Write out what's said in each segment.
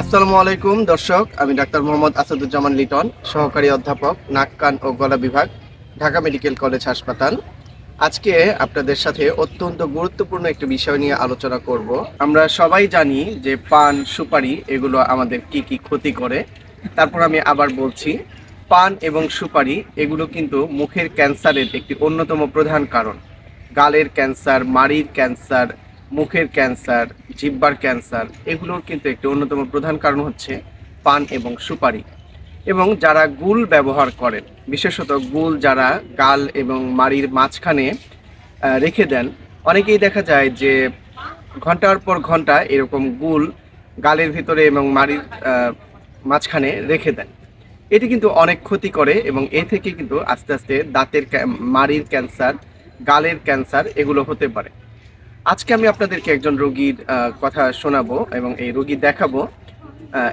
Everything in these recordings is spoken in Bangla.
আসসালামু আলাইকুম, দর্শক। আমি ডাক্তার মোহাম্মদ আসাদুজ্জামান লিটন, সহকারী অধ্যাপক, নাক, কান ও গলা বিভাগ, ঢাকা মেডিকেল কলেজ হাসপাতাল। আজকে আপনাদের সাথে অত্যন্ত গুরুত্বপূর্ণ একটি বিষয় নিয়ে আলোচনা করব। আমরা সবাই জানি যে পান, সুপারি এগুলো আমাদের কি কি ক্ষতি করে। তারপর আমি আবার বলছি, পান এবং সুপারি এগুলো কিন্তু মুখের ক্যান্সারের একটি অন্যতম প্রধান কারণ। গালের ক্যান্সার, মাড়ির ক্যান্সার মুখের ক্যান্সার জিহ্বার ক্যান্সার, এগুলোর কিন্তু একটি অন্যতম প্রধান কারণ হচ্ছে পান এবং সুপারি। এবং যারা গুল ব্যবহার করেন, বিশেষত গুল যারা গাল এবং মাড়ির মাঝখানে রেখে দেন, অনেকেই দেখা যায় যে ঘণ্টার পর ঘণ্টা এরকম গুল গালের ভিতরে এবং মাড়ির মাঝখানে রেখে দেন। এটি কিন্তু অনেক ক্ষতি করে এবং এ থেকে কিন্তু আস্তে আস্তে দাঁতের মাড়ির ক্যান্সার, গালের ক্যান্সার এগুলো হতে পারে। আজকে আমি আপনাদেরকে একজন রোগীর কথা শোনাবো এবং এই রোগী দেখাবো।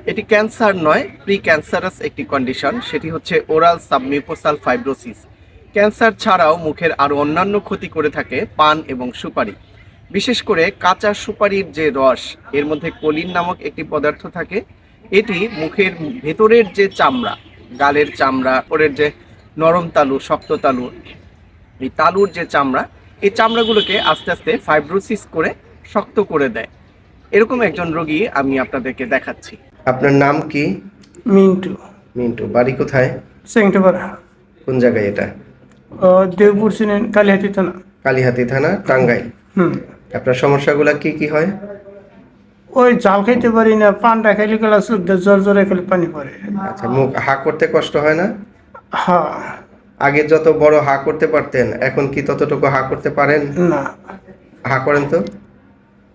এটি ক্যান্সার নয় প্রি ক্যান্সারাস একটি কন্ডিশন। সেটি হচ্ছে ওরাল সাবমিউকোসাল ফাইব্রোসিস। ক্যান্সার ছাড়াও মুখের আরও অন্যান্য ক্ষতি করে থাকে, পান এবং সুপারি। বিশেষ করে কাঁচা সুপারির যে রস, এর মধ্যে কলিন নামক একটি পদার্থ থাকে। এটি মুখের ভেতরের যে চামড়া, গালের চামড়া ওরের যে নরম তালু, শক্ত তালু, এই তালুর যে চামড়া এই চামড়াগুলোকে আস্তে আস্তে ফাইব্রোসিস করে শক্ত করে দেয়। এরকম একজন রোগী আমি আপনাদেরকে দেখাচ্ছি। আপনার নাম কি? মিন্টু। মিন্টু বাড়ি কোথায়? সেংটপাড়া। কোন জায়গায় এটা? ও দেবপুর সিনেন কালিহাতি থানা। কালীহাতি থানা টাঙ্গাইল। হুম। আপনার সমস্যাগুলো কি কি হয়? ওই জাল খাইতে পারি না পানটা খাইলে গেলা শুদ্ধ জ্বর জ্বরে খেলে পানি পড়ে। আচ্ছা মুখ হা করতে কষ্ট হয় না? হ্যাঁ আগে যত বড় হা করতে পারতেন এখন কি ততটুকু হা করতে পারেন? না। হা করেন তো?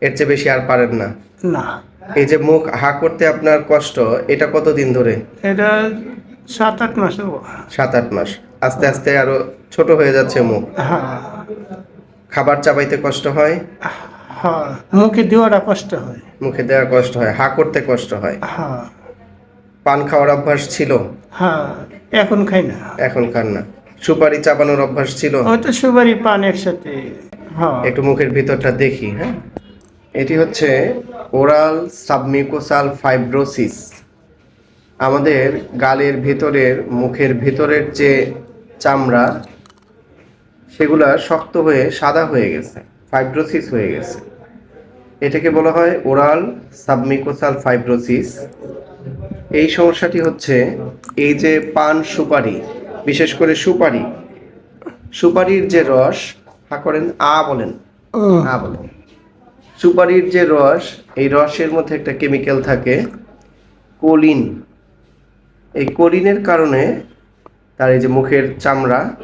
এর চেয়ে বেশি আর পারেন না। না। এই যে মুখ হা করতে আপনার কষ্ট এটা কতদিন ধরে? এটা সাত আট মাস সাত আট মাস। আস্তে আস্তে আরও ছোট হয়ে যাচ্ছে মুখ। হ্যাঁ। খাবার চাবাইতে কষ্ট হয়। মুখে দেওয়াটা কষ্ট হয়। মুখে দেওয়া কষ্ট হয় হা করতে কষ্ট হয়। হ্যাঁ। পান খাওয়ার অভ্যাস ছিল? হ্যাঁ। এখন খাই না। এখন খান না। সুপারি চাবানোর অভ্যাস ছিল? হয়তো সুপারি পান একসাথে হ্যাঁ। একটু মুখের ভিতরটা দেখি হ্যাঁ। এটি হচ্ছে ওরাল সাবমিউকোসাল ফাইব্রোসিস। আমাদের গালের ভিতরের মুখের ভিতরের যে চামড়া সেগুলা শক্ত হয়ে সাদা হয়ে গেছে ফাইব্রোসিস হয়ে গেছে। এটাকে বলা হয় ওরাল সাবমিউকোসাল ফাইব্রোসিস। এই সমস্যাটি হচ্ছে এই যে পান সুপারি বিশেষ করে সুপারি। সুপারির যে রস হা করেন আ বলেন। আ বলেন। সুপারির যে রস এই রসের মধ্যে একটা কেমিক্যাল থাকে কোলিন। এই কোলিনের কারণে তার এই যে মুখের চামড়া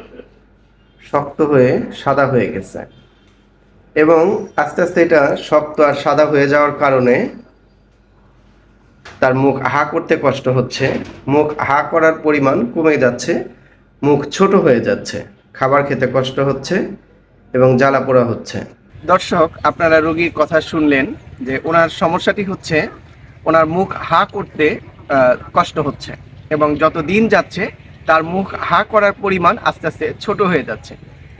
শক্ত হয়ে সাদা হয়ে গেছে। এবং আস্তে আস্তে এটা শক্ত আর সাদা হয়ে যাওয়ার কারণে তার মুখ হা করতে কষ্ট হচ্ছে। মুখ হা করার পরিমাণ কমে যাচ্ছে। মুখ ছোট হয়ে যাচ্ছে, খাবার খেতে কষ্ট হচ্ছে এবং জ্বালা পোড়া হচ্ছে। দর্শক, আপনারা রোগীর কথা শুনলেন যে ওনার সমস্যাটি হচ্ছে ওনার মুখ হা করতে কষ্ট হচ্ছে এবং যত দিন যাচ্ছে তার মুখ হা করার পরিমাণ আস্তে আস্তে ছোট হয়ে যাচ্ছে।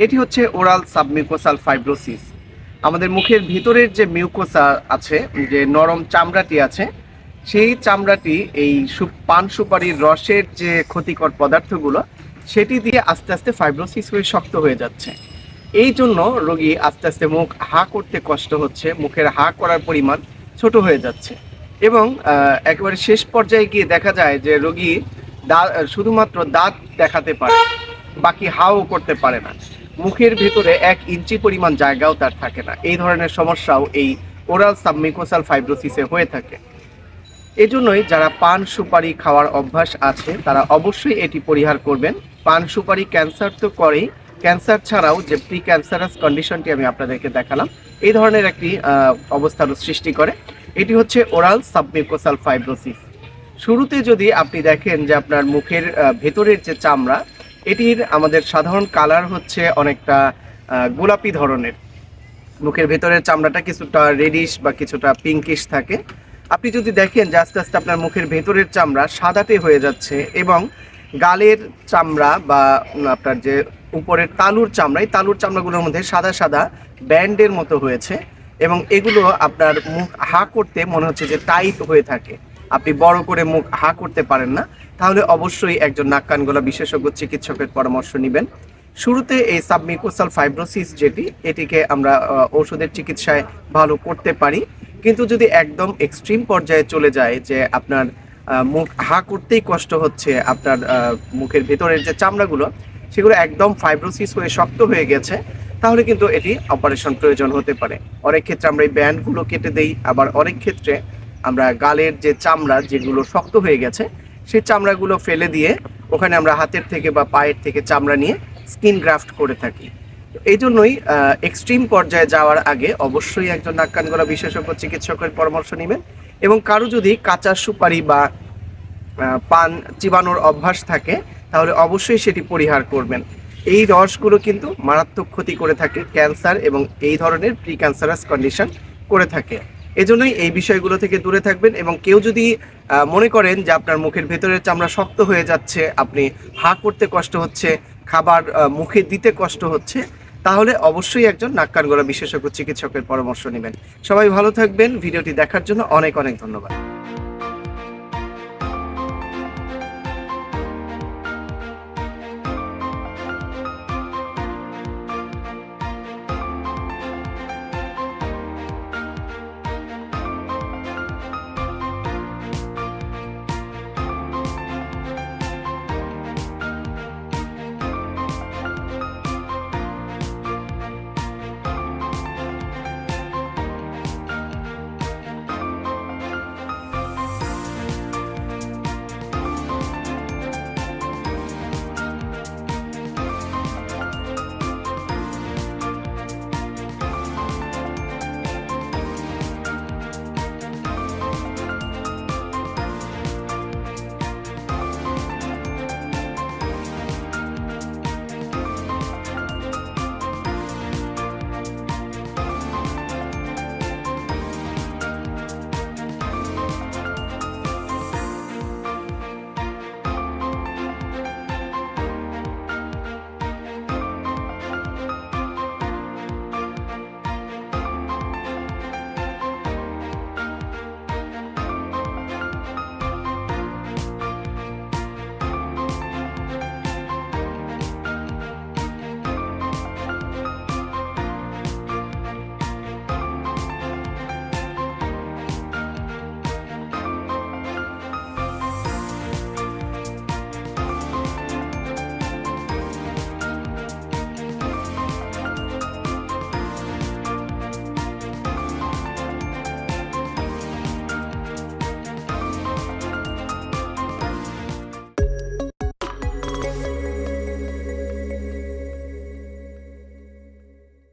এটি হচ্ছে ওরাল সাবমিউকোসাল ফাইব্রোসিস। আমাদের মুখের ভিতরের যে মিউকোসা আছে, যে নরম চামড়াটি আছে, সেই চামড়াটি এই পান সুপারির রসের যে ক্ষতিকর পদার্থগুলো সেটি দিয়ে আস্তে আস্তে ফাইব্রোসিস হয়ে শক্ত হয়ে যাচ্ছে। এই জন্য রোগী আস্তে আস্তে মুখ হা করতে কষ্ট হচ্ছে, মুখের হা করার পরিমাণ ছোট হয়ে যাচ্ছে এবং একেবারে শেষ পর্যায়ে গিয়ে দেখা যায় যে রোগী দাঁত শুধুমাত্র দাঁত দেখাতে পারে, বাকি হাও করতে পারে না। মুখের ভেতরে এক ইঞ্চি পরিমাণ জায়গাও তার থাকে না। এই ধরনের সমস্যাও এই ওরাল সাবমিকোসাল ফাইব্রোসিসে হয়ে থাকে। এজন্যই যারা পান সুপারি খাওয়ার অভ্যাস আছে তারা অবশ্যই এটি পরিহার করবেন। পান সুপারি ক্যান্সার তো করেই। ক্যান্সার ছাড়াও যে প্রি ক্যান্সারাস কন্ডিশনটি আমি আপনাদেরকে দেখালাম এই ধরনের একটি আহ, অবস্থারও সৃষ্টি করে। এটি হচ্ছে ওরাল সাবমিউকোসাল ফাইব্রোসিস। শুরুতে যদি আপনি দেখেন যে আপনার মুখের ভেতরের যে চামড়া এটির আমাদের সাধারণ কালার হচ্ছে অনেকটা গোলাপি ধরনের। মুখের ভেতরের চামড়াটা কিছুটা রেডিশ বা কিছুটা পিঙ্কিশ থাকে। আপনি যদি দেখেন যে আস্তে আস্তে আপনার মুখের ভেতরের চামড়া সাদাটে হয়ে যাচ্ছে এবং গালের চামড়া বা আপনার যে উপরের তালুর চামড়া, এই তালুর চামড়াগুলোর মধ্যে সাদা সাদা ব্যান্ডের মতো হয়েছে এবং এগুলো আপনার মুখ হা করতে মনে হচ্ছে যে টাইট হয়ে থাকে। আপনি বড় করে মুখ হা করতে পারেন না। তাহলে অবশ্যই একজন নাক কান গলা বিশেষজ্ঞ চিকিৎসকের পরামর্শ নেবেন। শুরুতে এই সাবমিকোসাল ফাইব্রোসিস যেটি, এটিকে আমরা ওষুধের চিকিৎসায় ভালো করতে পারি। কিন্তু যদি একদম এক্সট্রিম পর্যায়ে চলে যায় যে আপনার মুখ হা করতেই কষ্ট হচ্ছে আপনার মুখের ভেতরের যে চামড়াগুলো, সেগুলো একদম ফাইব্রোসিস হয়ে শক্ত হয়ে গেছে, তাহলে কিন্তু এটি অপারেশন প্রয়োজন হতে পারে। অনেক ক্ষেত্রে আমরা এই ব্যান্ডগুলো কেটে দেই, আবার অনেক ক্ষেত্রে আমরা গালের যে চামড়া যেগুলো শক্ত হয়ে গেছে, সেই চামড়াগুলো ফেলে দিয়ে ওখানে আমরা হাতের থেকে বা পায়ের থেকে চামড়া নিয়ে স্কিন গ্রাফট করে থাকি। এই জন্যই এক্সট্রিম পর্যায়ে যাওয়ার আগে অবশ্যই একজন নাক কান গলা বিশেষজ্ঞ চিকিৎসকের পরামর্শ নেবেন এবং কারও যদি কাঁচা সুপারি বা পান চিবানোর অভ্যাস থাকে, তাহলে অবশ্যই সেটি পরিহার করবেন। এই রসগুলো কিন্তু মারাত্মক ক্ষতি করে থাকে, ক্যান্সার এবং এই ধরনের প্রি ক্যান্সারাস কন্ডিশন করে থাকে। এজন্যই এই বিষয়গুলো থেকে দূরে থাকবেন এবং কেউ যদি মনে করেন যে আপনার মুখের ভেতরের চামড়া শক্ত হয়ে যাচ্ছে, আপনি হা করতে কষ্ট হচ্ছে, খাবার মুখে দিতে কষ্ট হচ্ছে তাহলে অবশ্যই একজন নাক কান গলা বিশেষজ্ঞ চিকিৎসকের পরামর্শ নেবেন। সবাই ভালো থাকবেন। ভিডিওটি দেখার জন্য অনেক অনেক ধন্যবাদ।